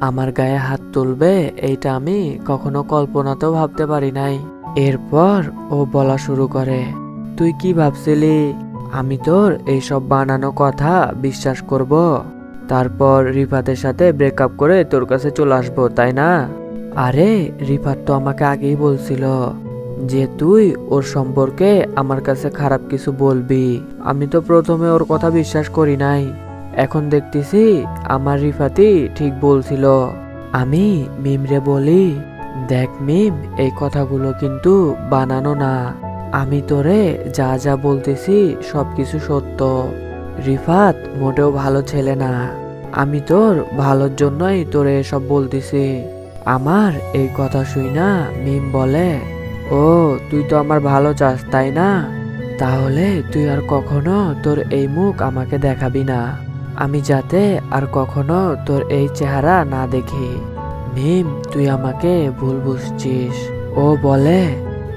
আমার গায়ে হাত তুলবে, এইটা আমি কখনো কল্পনাতেও ভাবতে পারি নাই। এরপর ও বলা শুরু করে, তুই কি ভাবছিলি? আমি তোর এইসব বানানো কথা বিশ্বাস করব। তারপর রিফাতের সাথে ব্রেকআপ করে তোর কাছে চলে আসব, তাই না? আরে, রিফাত তো আমাকে আগেই বলছিল যে তুই ওর সম্পর্কে আমার কাছে খারাপ কিছু বলবি। আমি তো প্রথমে ওর কথা বিশ্বাস করি নাই। এখন দেখতেছি আমার রিফাতি ঠিক বলছিল। আমি মিমরে বলি, দেখ মিম, এই কথাগুলো কিন্তু বানানো না। আমি তোরে যা যা বলতেছি সব কিছু সত্য। রিফাত মোটেও ভালো ছেলে না। আমি তোর ভালোর জন্যই তোরে এসব বলতেছি। আমার এই কথা শুই না, মিম বলে, ও, তুই তো আমার ভালো চাস, তাই না? তাহলে তুই আর কখনো তোর এই মুখ আমাকে দেখাবি না। আমি যাতে আর কখনো তোর এই চেহারা না দেখি। মিম তুই আমাকে ভুল বুঝছিস। ও বলে,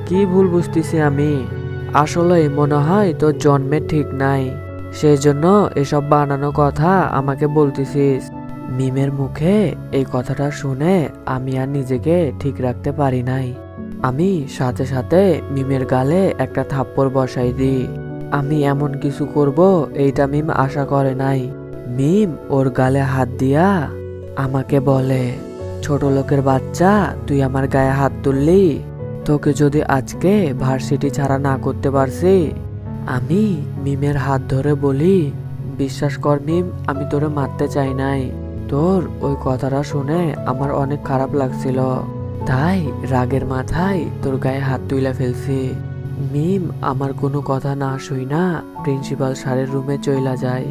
কি ভুল বুঝতেছি আমি? আসলে মনে হয় তোর জন্মে ঠিক নাই। সেই জন্য এসব বানানো কথা আমাকে বলতেছিস। মিমের মুখে এই কথাটা শুনে আমি আর নিজেকে ঠিক রাখতে পারি নাই। আমি সাথে সাথে মিমের গালে একটা থাপ্পড় বসাই দিই। আমি এমন কিছু করব এইটা মিম আশা করে নাই। মিম ওর গালে হাত দিয়া আমাকে বলে, ছোট লোকের বাচ্চা, তুই আমার গায়ে হাত তুললি। তোকে যদি আজকে ভার্সিটি ছাড়া না করতে পারছি, আমি মিমের হাত ধরে বলি, বিশ্বাস কর মিম আমি তোরে মারতে চাই নাই। তোর ওই কথাটা শুনে আমার অনেক খারাপ লাগছিল। তাই রাগের মাথায় তোর গায়ে হাত তুইলা ফেলছি। মিম আমার কোনো কথা না শুই না প্রিন্সিপাল স্যারের রুমে চইলা যায়।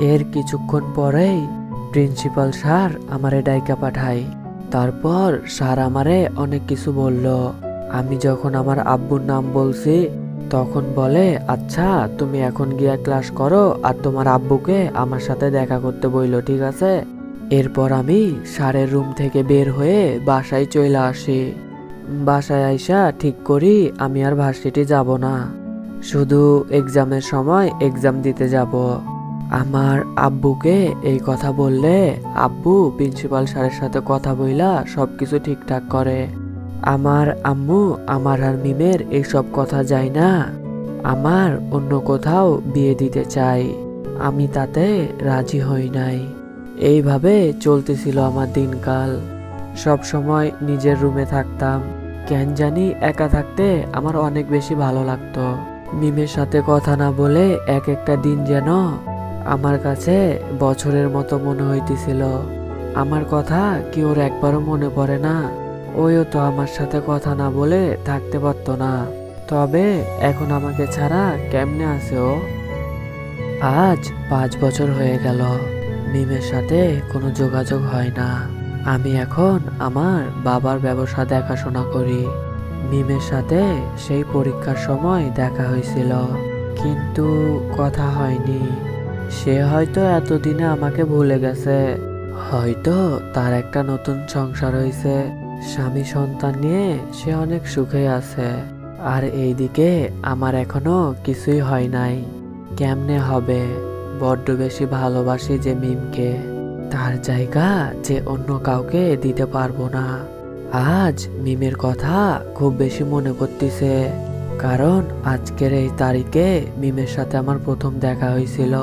এর কিছুক্ষণ পরেই প্রিন্সিপাল স্যার আমারে ডাইকা পাঠায়। তারপর স্যার আমারে অনেক কিছু বলল। আমি যখন আমার আব্বুর নাম বলছি, তখন বলে আচ্ছা তুমি এখন গিয়া ক্লাস করো আর তোমার আব্বুকে আমার সাথে দেখা করতে বইলো, ঠিক আছে? এরপর আমি সারের রুম থেকে বের হয়ে বাসায় চলে আসি। বাসায় আইসা ঠিক করি আমি আর ভার্সিটি যাব না। শুধু এক্সামের সময় এক্সাম দিতে যাব। আমার আব্বুকে এই কথা বললে আব্বু প্রিন্সিপাল স্যারের সাথে কথা বইলা সব কিছু ঠিকঠাক করে। আমার আম্মু, আমার আর মিমের এইসব কথা যায় না। আমার অন্য কোথাও বিয়ে দিতে চাই। আমি তাতে রাজি হই নাই। এইভাবে চলতেছিল আমার দিনকাল। সব সময় নিজের রুমে থাকতাম। কেন জানি একা থাকতে আমার অনেক বেশি ভালো লাগতো। মিমের সাথে কথা না বলে এক একটা দিন যেন আমার কাছে বছরের মতো মনে হইতেছিল। আমার কথা কি ওর একবারও মনে পড়ে না? ওইও তো আমার সাথে কথা না বলে থাকতে পারতো না। তবে এখন আমাকে ছাড়া কেমনে আছে ও? আজ পাঁচ বছর হয়ে গেল। মিমের সাথে কোনো যোগাযোগ হয় না। আমি এখন আমার বাবার ব্যবসা দেখাশোনা করি। মিমের সাথে সেই পরীক্ষার সময় দেখা হয়েছিল। কিন্তু কথা হয়নি। সে হয়তো এতদিনে আমাকে ভুলে গেছে। হয়তো তার একটা নতুন সংসার হয়েছে স্বামী সন্তান নিয়ে সে অনেক সুখে আছে। আর এইদিকে আমার এখনও কিছুই হয় নাই। কেমনে হবে? বড্ড বেশি ভালোবাসি যে মিমকে। তার জায়গা যে অন্য কাউকে দিতে পারব না। আজ মিমের কথা খুব বেশি মনে পড়তিছে। কারণ আজকের এই তারিখে মিমের সাথে আমার প্রথম দেখা হয়েছিল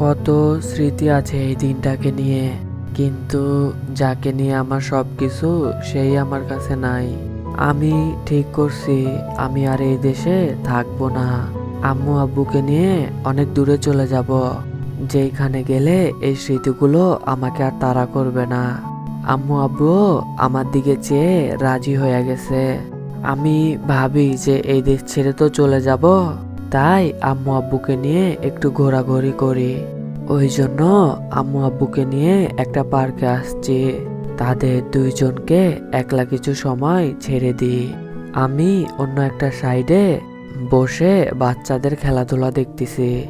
কত স্মৃতি আছে এই দিনটাকে নিয়ে। কিন্তু যাকে নিয়ে আমার সব কিছু সেই আমার কাছে নাই। আমি ঠিক করছি, আমি আর এই দেশে থাকব না। আম্মু আব্বুকে নিয়ে অনেক দূরে চলে যাব। যেখানে গেলে এই স্মৃতিগুলো আমাকে আর তাড়া করবে না। আম্মু আব্বু আমার দিকে চেয়ে রাজি হয়ে গেছে। আমি ভাবি যে এই দেশ ছেড়ে তো চলে যাব। তাই আম্মু আব্বুকে নিয়ে একটু ঘোরাঘুরি করি। ওই জন্য আম্মু আব্বুকে নিয়ে একটা পার্কে আসছি। তাদের দুইজনকে একলা কিছু সময় ছেড়ে দিই। আমি অন্য একটা সাইডে বসে বাচ্চাদের খেলাধুলা দেখতেছি।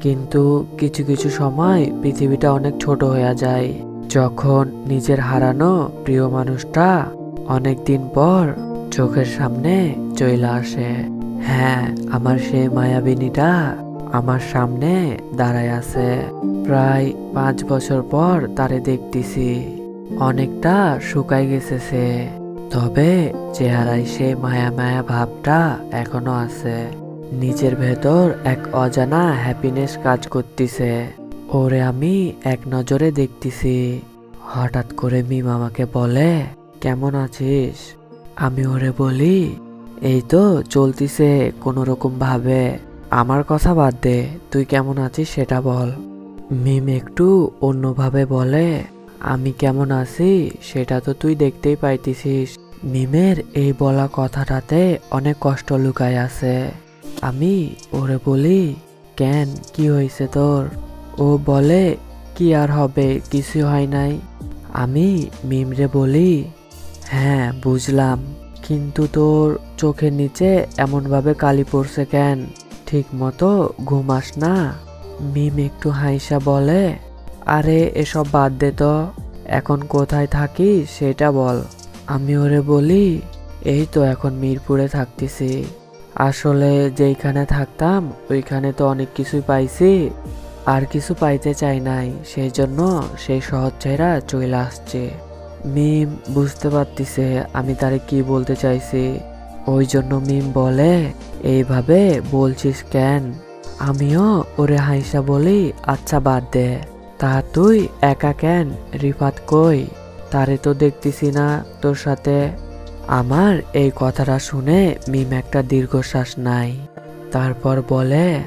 কিন্তু কিছু কিছু সময় পৃথিবীটা অনেক ছোট হয়ে যায়। যখন নিজের হারানো প্রিয় মানুষটা অনেক দিন পর চোখের সামনে চলে আসে। হ্যাঁ আমার সেই মায়াবিনীটা আমার সামনে দাঁড়ায় আছে। প্রায় পাঁচ বছর পর তারে দেখতেছি। অনেকটা শুকাই গেছে সে। তবে চেহারায় সে মায়া মায়া ভাবটা এখনও আছে। নিজের ভেতর এক অজানা হ্যাপিনেস কাজ করতেছে। ওরে আমি এক নজরে দেখতেছি। হঠাৎ করে মিম আমাকে বলে, কেমন আছিস? আমি ওরে বলি এই তো চলতিছে কোনো রকম ভাবে। আমার কথা বাদ দে, তুই কেমন আছিস সেটা বল। মিম একটু অন্যভাবে বলে, আমি কেমন আছি সেটা তো তুই দেখতেই পাইতেছিস। মিমের এই বলা কথাটাতে অনেক কষ্ট লুকায় আছে। আমি ওরে বলি, কেন, কি হয়েছে তোর? ও বলে, কি আর হবে কিছু হয় নাই। আমি মিমরে বলি হ্যাঁ বুঝলাম। কিন্তু তোর চোখের নিচে এমনভাবে কালি পড়ছে কেন? ঠিক মতো ঘুমাস না। মিম একটু হাইসা বলে, আরে, এসব বাদ দে তো। এখন কোথায় থাকিস সেটা বল। আমি ওরে বলি, এই তো এখন মিরপুরে থাকতেছি। আসলে যেইখানে থাকতাম, ওইখানে তো অনেক কিছুই পাইছি। আর কিছু পাইতে চাই নাই সেই জন্য সেই শহর ছেড়া চলে আসছে। মিম বুঝতে পারতিছে আমি তারে কি বলতে চাইছি। ওই জন্য মিম বলে, এইভাবে বলছিস কেন? আমিও ওরে হাইসা বলি আচ্ছা বাদ দে। তা তুই একা কেন? রিফাত কই? তারে তো দেখতেছি না তোর সাথে। আমার এই কথাটা শুনে মিম একটা দীর্ঘশ্বাস নাই তারপর বলে,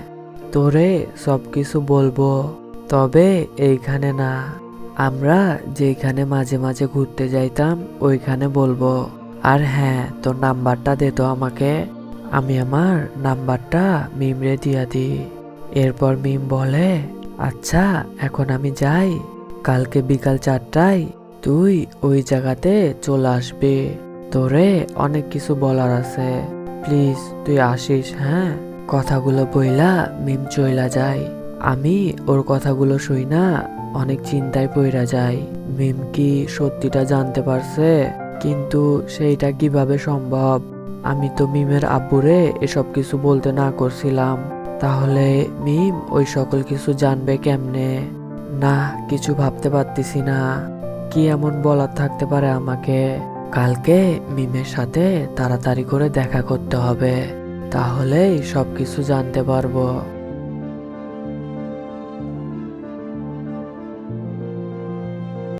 তোরে সব কিছু বলব, তবে এইখানে না। আমরা যেখানে মাঝে মাঝে ঘুরতে যাইতাম, ওইখানে বলব, আর হ্যাঁ তোর নাম্বারটা দে তো আমাকে। আমি আমার নাম্বারটা মিমরে দিয়া দিই। এরপর মিম বলে আচ্ছা এখন আমি যাই। কালকে বিকাল চারটায় তুই ওই জায়গাতে চলে আসবি। তোরে অনেক কিছু বলার আছে। প্লিজ, তুই আসিস হ্যাঁ? কথাগুলো বইলা মিম চইলা যায়। আমি ওর কথাগুলো শুই না অনেক চিন্তায় পইরা যায়। মিম কি সত্যিটা জানতে পারছে? কিন্তু সেইটা কীভাবে সম্ভব? আমি তো মিমের আব্বুরে এসব কিছু বলতে না করছিলাম। তাহলে মিম ওই সকল কিছু জানবে কেমনে? না, কিছু ভাবতে পারতেছি না। কি এমন বলার থাকতে পারে আমাকে? কালকে মিমের সাথে তাড়াতাড়ি করে দেখা করতে হবে। তাহলেই সব কিছু জানতে পারব।